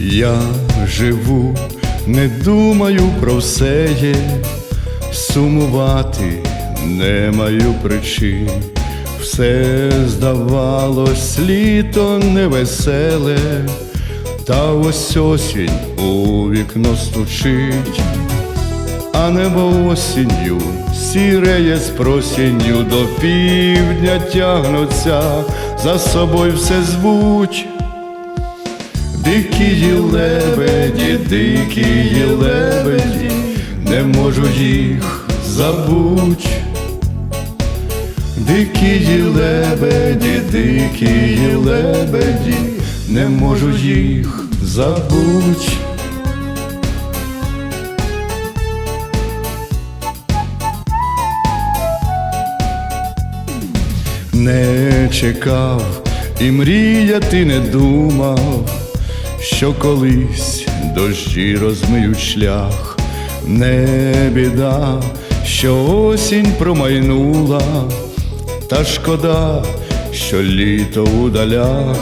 Я живу, не думаю про все є, сумувати не маю причин. Все здавалось літо невеселе, та ось осінь у вікно стучить, а небо осінню сіреє з просінню до півдня тягнуться, за собою все звуть. Дикі лебеді, дикі лебеді, не можу їх забуть. Дикі лебеді, дикі лебеді, не можу їх забуть. Не чекав і мріяти не думав, що колись дощі розмиють шлях, не біда, що осінь промайнула, та шкода, що літо у далях,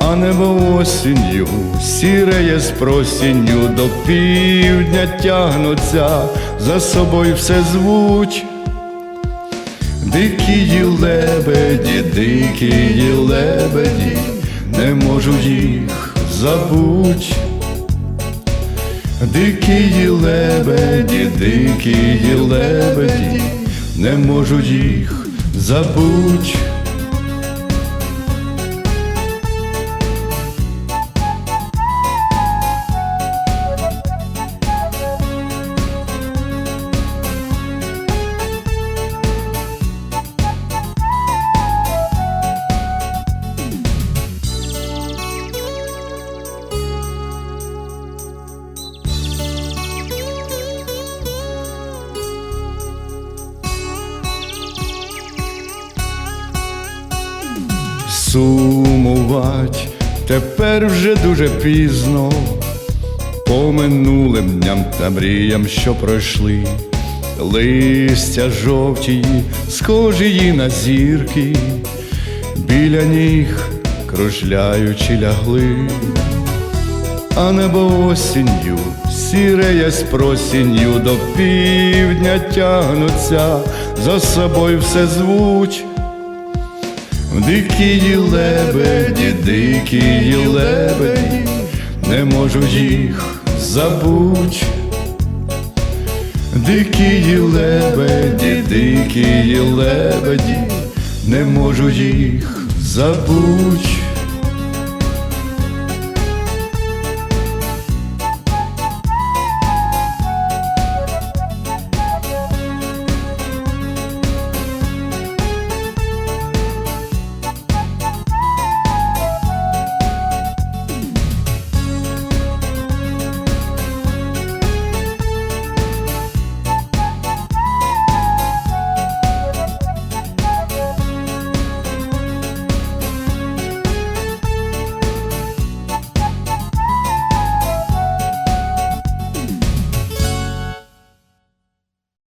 а небо осінню сіреє з просінню до півдня тягнуться, за собою все звуть. Дикі лебеді, дикі лебеді, не можу їх забуть. Дикі лебеді, дикі лебеді, не можу їх забуть. Сумувать тепер вже дуже пізно, по минулим дням та мріям, що пройшли, листя жовтії, схожі на зірки, біля ніг кружляючи лягли, а небо осінню сіреє з просінню. До півдня тягнуться, за собою все звуть. Дикі лебеді, дикі лебеді, не можу їх забуть. Дикі лебеді, дикі лебеді, не можу їх забуть.